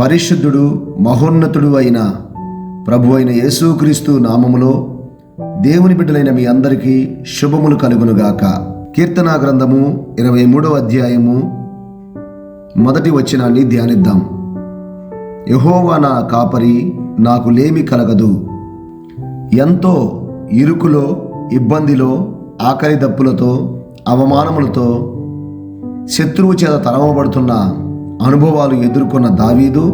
పరిశుద్ధుడు మహోన్నతుడు అయిన ప్రభు అయిన యేసుక్రీస్తు నామములో దేవుని బిడ్డలైన మీ అందరికీ శుభములు కలుగునుగాక కీర్తనా గ్రంథము ఇరవై మూడవ అధ్యాయము మొదటి వచనాన్ని ధ్యానిద్దాం. యహోవా నా కాపరి నాకు లేమి కలగదు. ఎంతో ఇరుకులో ఇబ్బందిలో ఆకలి దప్పులతో అవమానములతో శత్రువు చేత తరమబడుతున్న అనుభవాలు ఎదుర్కొన్న దావీదు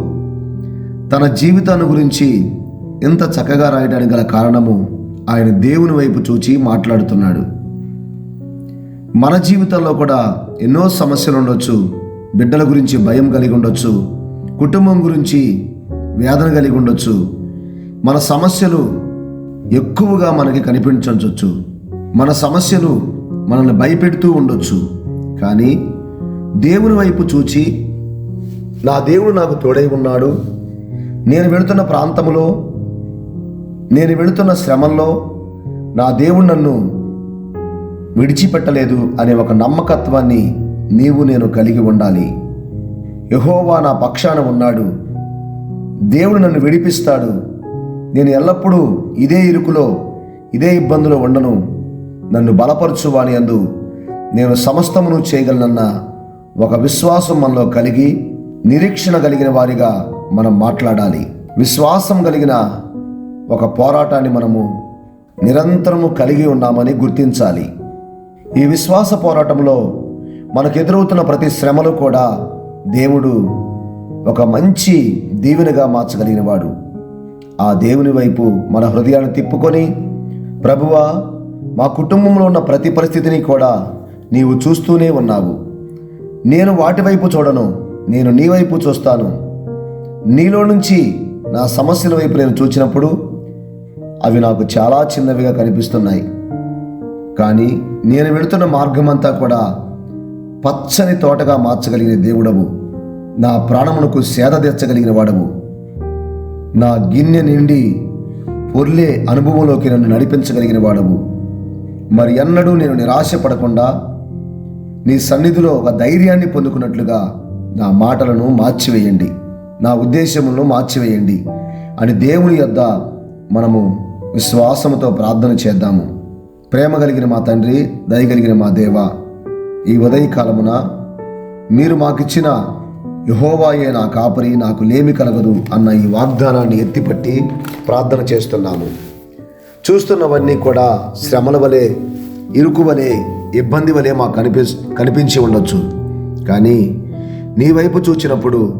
తన జీవితాన్ని గురించి ఎంత చక్కగా రాయడానికి గల కారణము ఆయన దేవుని వైపు చూచి మాట్లాడుతున్నాడు. మన జీవితంలో కూడా ఎన్నో సమస్యలు ఉండొచ్చు బిడ్డల గురించి భయం కలిగి ఉండొచ్చు కుటుంబం గురించి వేదన కలిగి ఉండొచ్చు. మన సమస్యలు ఎక్కువగా మనకి కనిపించవచ్చు మన సమస్యలు మనల్ని భయపెడుతూ ఉండొచ్చు. కానీ దేవుని వైపు చూచి నా దేవుడు నాకు తోడై ఉన్నాడు. నేను వెళుతున్న ప్రాంతంలో నేను వెళుతున్న శ్రమంలో నా దేవుడు నన్ను విడిచిపెట్టలేదు అనే ఒక నమ్మకత్వాన్ని నీవు నేను కలిగి ఉండాలి. యహోవా నా పక్షాన ఉన్నాడు. దేవుడు నన్ను విడిపిస్తాడు. నేను ఎల్లప్పుడూ ఇదే ఇరుకులో ఇదే ఇబ్బందులో ఉండను. నన్ను బలపరచువాని అందు నేను సమస్తమును చేయగలనన్న ఒక విశ్వాసం మనలో కలిగి నిరీక్షణ కలిగిన వారిగా మనం మాట్లాడాలి. విశ్వాసం కలిగిన ఒక పోరాటాన్ని మనము నిరంతరము కలిగి ఉన్నామని గుర్తించాలి. ఈ విశ్వాస పోరాటంలో మనకు ఎదురవుతున్న ప్రతి శ్రమలు కూడా దేవుడు ఒక మంచి దీవెనగా మార్చగలిగినవాడు. ఆ దేవుని వైపు మన హృదయాన్ని తిప్పుకొని ప్రభువా మా కుటుంబంలో ఉన్న ప్రతి పరిస్థితిని కూడా నీవు చూస్తూనే ఉన్నావు. నేను వాటి వైపు చూడను. నేను నీ వైపు చూస్తాను. నీలో నుంచి నా సమస్యల వైపు నేను చూచినప్పుడు అవి నాకు చాలా చిన్నవిగా కనిపిస్తున్నాయి. కానీ నేను వెళుతున్న మార్గమంతా కూడా పచ్చని తోటగా మార్చగలిగిన దేవుడవు. నా ప్రాణమునకు సేద తెచ్చగలిగిన వాడవు. నా గిన్నె నిండి పొర్లే అనుభవంలోకి నన్ను నడిపించగలిగిన వాడవు. మరి ఎన్నడూ నేను నిరాశపడకుండా నీ సన్నిధిలో ఒక ధైర్యాన్ని పొందుకున్నట్లుగా నా మాటలను మార్చివేయండి. నా ఉద్దేశములను మార్చివేయండి. అని దేవుని యొద్ద మనము విశ్వాసముతో ప్రార్థన చేద్దాము. ప్రేమ కలిగిన మా తండ్రి దయగలిగిన మా దేవ ఈ ఉదయకాలమున మీరు మాకిచ్చిన యహోవాయే నా కాపరి నాకు లేమి కలగదు అన్న ఈ వాగ్దానాన్ని ఎత్తిపట్టి ప్రార్థన చేస్తున్నాము. చూస్తున్నవన్నీ కూడా శ్రమల వలె ఇరుకు వలె ఇబ్బంది వలె మాకు కనిపి కనిపించి ఉండొచ్చు. కానీ నీ వైపు చూచినప్పుడు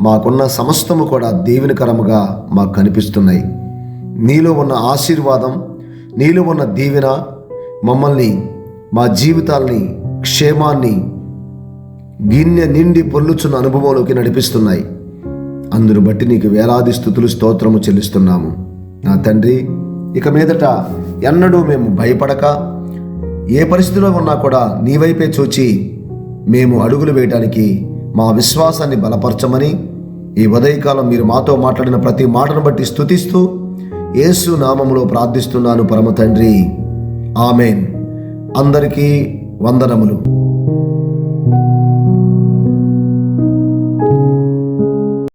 మాకున్న సమస్తము కూడా దీవెనకరముగా మాకు కనిపిస్తున్నాయి. నీలో ఉన్న ఆశీర్వాదం నీలో ఉన్న దీవెన మమ్మల్ని మా జీవితాల్ని క్షేమాన్ని గిన్నె నిండి పొల్లుచున్న అనుభవంలోకి నడిపిస్తున్నాయి. అందును బట్టి నీకు వేలాది స్థుతులు స్తోత్రము చెల్లిస్తున్నాము. నా తండ్రి ఇక మీదట ఎన్నడూ మేము భయపడక ఏ పరిస్థితిలో ఉన్నా కూడా నీ వైపే చూచి మేము అడుగులు వేయడానికి మా విశ్వాసాన్ని బలపరచమని ఈ ఉదయకాలం మీరు మాతో మాట్లాడిన ప్రతి మాటను బట్టి స్థుతిస్తూ యేసు నామములో ప్రార్థిస్తున్నాను పరమ తండ్రి. ఆమెన్. అందరికీ వందనములు.